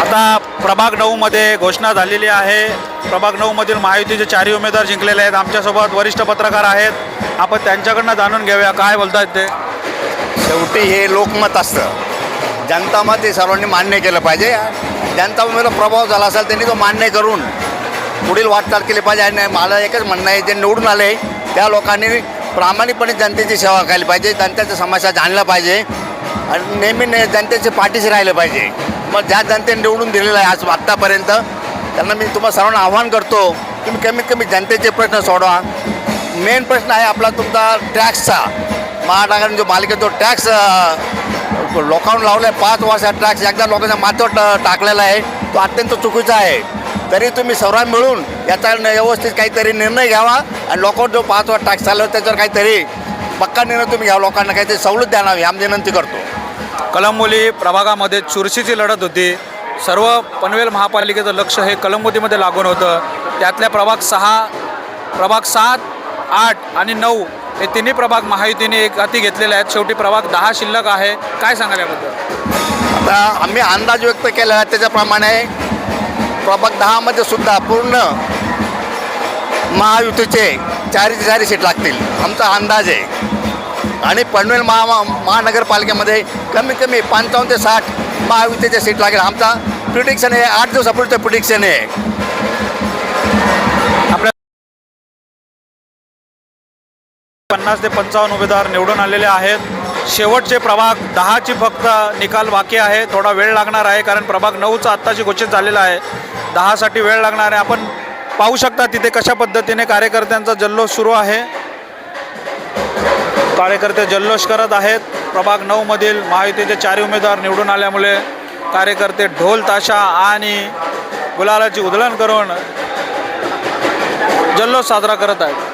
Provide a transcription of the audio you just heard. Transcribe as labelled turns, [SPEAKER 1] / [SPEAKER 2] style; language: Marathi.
[SPEAKER 1] आता प्रभाग नऊमध्ये घोषणा झालेली आहे. प्रभाग नऊमधील महायुतीचे चारही उमेदवार जिंकलेले आहेत. आमच्यासोबत वरिष्ठ पत्रकार आहेत. आपण त्यांच्याकडनं जाणून घेऊया. काय बोलतात ते?
[SPEAKER 2] शेवटी हे लोकमत असतं. जनता मत हे सर्वांनी मान्य केलं पाहिजे. जनता उमेदवार प्रभाव झाला असेल त्यांनी तो मान्य करून पुढील वाटचाल केली पाहिजे. आणि मला एकच म्हणणं आहे जे निवडून आले त्या लोकांनी प्रामाणिकपणे जनतेची सेवा करायला पाहिजे जनतेच्या समस्या जाणल्या पाहिजे आणि नेहमी ने जनतेच्या पाठीशी राहिलं पाहिजे. मग ज्या जनतेने निवडून दिलेलं आहे आज आत्तापर्यंत त्यांना मी तुम्हाला सर्वांना आव्हान करतो तुम्ही कमीत कमी जनतेचे प्रश्न सोडवा. मेन प्रश्न आहे आपला तुमचा टॅक्सचा महाराष्ट्राने जो मालिकेत जो टॅक्स लोकांना लावला आहे पाच वर्षात टॅक्स एकदा लोकांच्या माथ्यावर टाकलेला आहे तो अत्यंत चुकीचा आहे. तरी तुम्ही सर्वां मिळून याचा व्यवस्थित काहीतरी निर्णय घ्यावा आणि लोकांवर जो पाच वर्ष टॅक्स चालू आहे त्याच्यावर काहीतरी पक्का निर्णय तुम्ही घ्यावा. लोकांना काहीतरी सवलत द्यावी आम्ही विनंती करतो.
[SPEAKER 1] कलंबोली प्रभागामध्ये चुरशीची लढत होती. सर्व पनवेल महापालिकेचं लक्ष हे कलंबोलीमध्ये लागून होतं. त्यातल्या प्रभाग सहा प्रभाग सात आठ आणि नऊ हे तिन्ही प्रभाग महायुतीने एक हाती घेतलेले आहेत. शेवटी प्रभाग दहा शिल्लक आहे. काय सांगाल याबद्दल?
[SPEAKER 2] आता आम्ही अंदाज व्यक्त केला त्याच्याप्रमाणे प्रभाग दहामध्ये सुद्धा पूर्ण महायुतीचे चारीचे चारी सीट लागतील. आमचा अंदाज आहे. आणि पनवेल महा महा- महानगरपालिकेमध्ये कमीत कमी पंचावन्न ते साठ महायुतीचे सीट लागेल. आमचा प्रिडिक्शन आहे आठ दिवसापूर्वीचं प्रिडिक्शन आहे.
[SPEAKER 1] पन्नास ते पंचावन्न उमेदवार निवडून आलेले आहेत. शेवटचे प्रभाग दहाची फक्त निकाल बाकी आहे. थोडा वेळ लागणार आहे कारण प्रभाग नऊचा आत्ताची घोषित झालेला आहे. दहासाठी वेळ लागणार आहे. आपण पाहू शकता तिथे कशा पद्धतीने कार्यकर्त्यांचा जल्लोष सुरू आहे. कार्यकर्ते जल्लोष करत आहेत. प्रभाग नऊमधील महायुतीचे चारही उमेदवार निवडून आल्यामुळे कार्यकर्ते ढोल ताशा आणि गुलालाची उधळण करून जल्लोष साजरा करत आहेत.